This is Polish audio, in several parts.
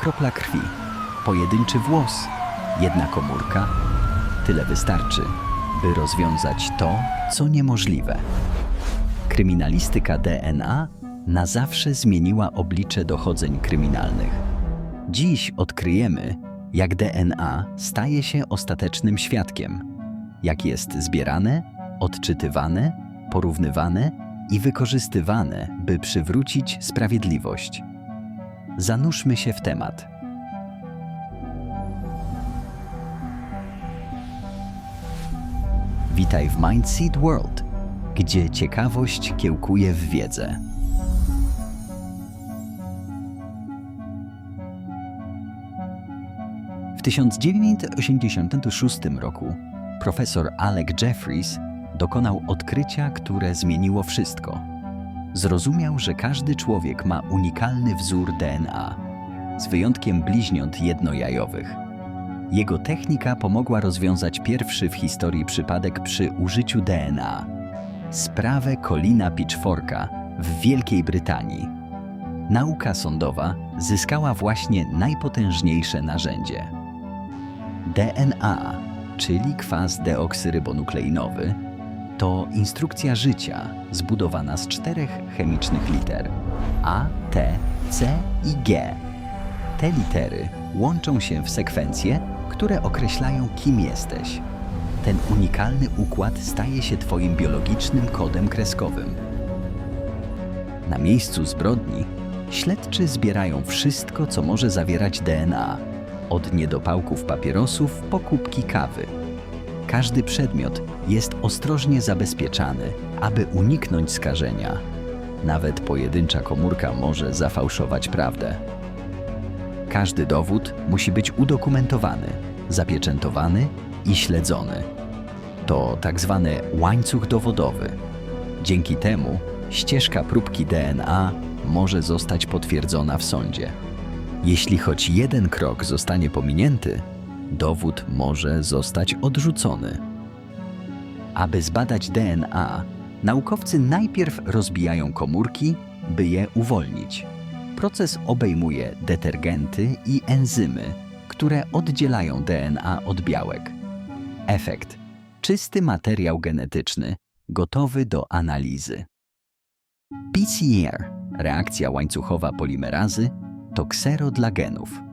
kropla krwi, pojedynczy włos, jedna komórka. Tyle wystarczy, by rozwiązać to, co niemożliwe. Kryminalistyka DNA na zawsze zmieniła oblicze dochodzeń kryminalnych. Dziś odkryjemy, jak DNA staje się ostatecznym świadkiem, jak jest zbierane, odczytywane, porównywane i wykorzystywane, by przywrócić sprawiedliwość. Zanurzmy się w temat. Witaj w Mindseed World, gdzie ciekawość kiełkuje w wiedzę. W 1986 roku profesor Alec Jeffries dokonał odkrycia, które zmieniło wszystko. Zrozumiał, że każdy człowiek ma unikalny wzór DNA, z wyjątkiem bliźniąt jednojajowych. Jego technika pomogła rozwiązać pierwszy w historii przypadek przy użyciu DNA sprawę Colina Pitchforka w Wielkiej Brytanii. Nauka sądowa zyskała właśnie najpotężniejsze narzędzie. DNA, czyli kwas deoksyrybonukleinowy, to instrukcja życia zbudowana z czterech chemicznych liter A, T, C i G. Te litery łączą się w sekwencje, które określają, kim jesteś. Ten unikalny układ staje się Twoim biologicznym kodem kreskowym. Na miejscu zbrodni śledczy zbierają wszystko, co może zawierać DNA, od niedopałków papierosów po kubki kawy. Każdy przedmiot jest ostrożnie zabezpieczany, aby uniknąć skażenia. Nawet pojedyncza komórka może zafałszować prawdę. Każdy dowód musi być udokumentowany, zapieczętowany i śledzony. To tak zwany łańcuch dowodowy. Dzięki temu ścieżka próbki DNA może zostać potwierdzona w sądzie. Jeśli choć jeden krok zostanie pominięty, dowód może zostać odrzucony. Aby zbadać DNA, naukowcy najpierw rozbijają komórki, by je uwolnić. Proces obejmuje detergenty i enzymy, które oddzielają DNA od białek. Efekt czysty materiał genetyczny, gotowy do analizy. PCR, reakcja łańcuchowa polimerazy, to ksero dla genów.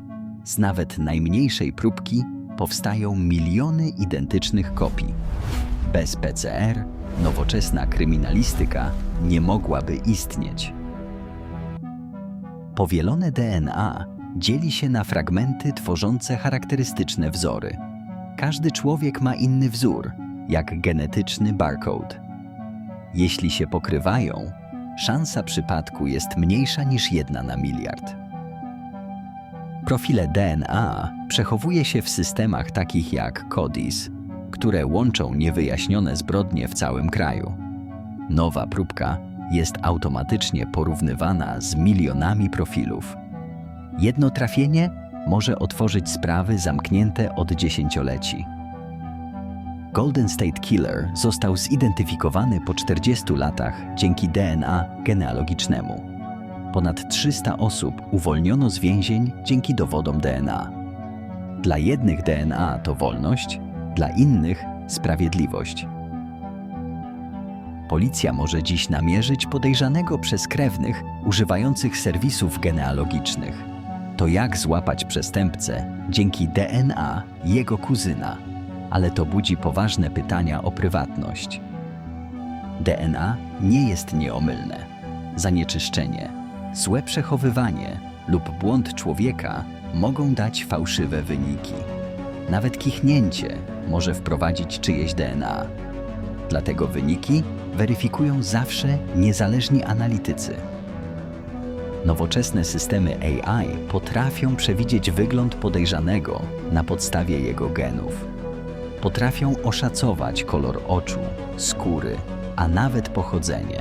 Z nawet najmniejszej próbki powstają miliony identycznych kopii. Bez PCR nowoczesna kryminalistyka nie mogłaby istnieć. Powielone DNA dzieli się na fragmenty tworzące charakterystyczne wzory. Każdy człowiek ma inny wzór, jak genetyczny barcode. Jeśli się pokrywają, szansa przypadku jest mniejsza niż jedna na miliard. Profile DNA przechowuje się w systemach takich jak CODIS, które łączą niewyjaśnione zbrodnie w całym kraju. Nowa próbka jest automatycznie porównywana z milionami profilów. Jedno trafienie może otworzyć sprawy zamknięte od dziesięcioleci. Golden State Killer został zidentyfikowany po 40 latach dzięki DNA genealogicznemu. Ponad 300 osób uwolniono z więzień dzięki dowodom DNA. Dla jednych DNA to wolność, dla innych sprawiedliwość. Policja może dziś namierzyć podejrzanego przez krewnych używających serwisów genealogicznych. To jak złapać przestępcę dzięki DNA jego kuzyna, ale to budzi poważne pytania o prywatność. DNA nie jest nieomylne. Zanieczyszczenie, złe przechowywanie lub błąd człowieka mogą dać fałszywe wyniki. Nawet kichnięcie może wprowadzić czyjeś DNA. Dlatego wyniki weryfikują zawsze niezależni analitycy. Nowoczesne systemy AI potrafią przewidzieć wygląd podejrzanego na podstawie jego genów. Potrafią oszacować kolor oczu, skóry, a nawet pochodzenie.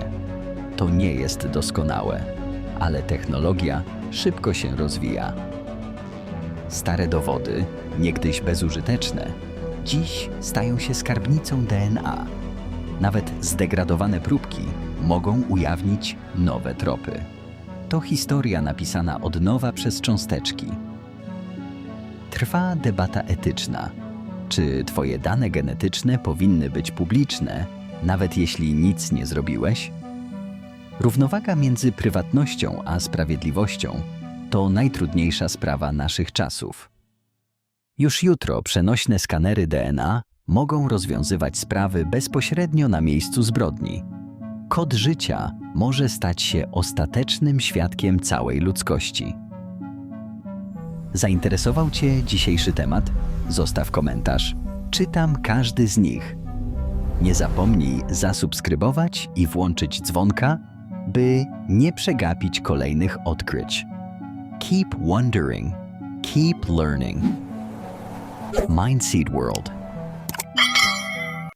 To nie jest doskonałe, ale technologia szybko się rozwija. Stare dowody, niegdyś bezużyteczne, dziś stają się skarbnicą DNA. Nawet zdegradowane próbki mogą ujawnić nowe tropy. To historia napisana od nowa przez cząsteczki, Trwa debata etyczna. Czy Twoje dane genetyczne powinny być publiczne, nawet jeśli nic nie zrobiłeś? Równowaga między prywatnością a sprawiedliwością to najtrudniejsza sprawa naszych czasów. Już jutro przenośne skanery DNA mogą rozwiązywać sprawy bezpośrednio na miejscu zbrodni. Kod życia może stać się ostatecznym świadkiem całej ludzkości. Zainteresował Cię dzisiejszy temat? Zostaw komentarz. Czytam każdy z nich. Nie zapomnij zasubskrybować i włączyć dzwonka, by nie przegapić kolejnych odkryć. Keep wondering, keep learning. Mindseed World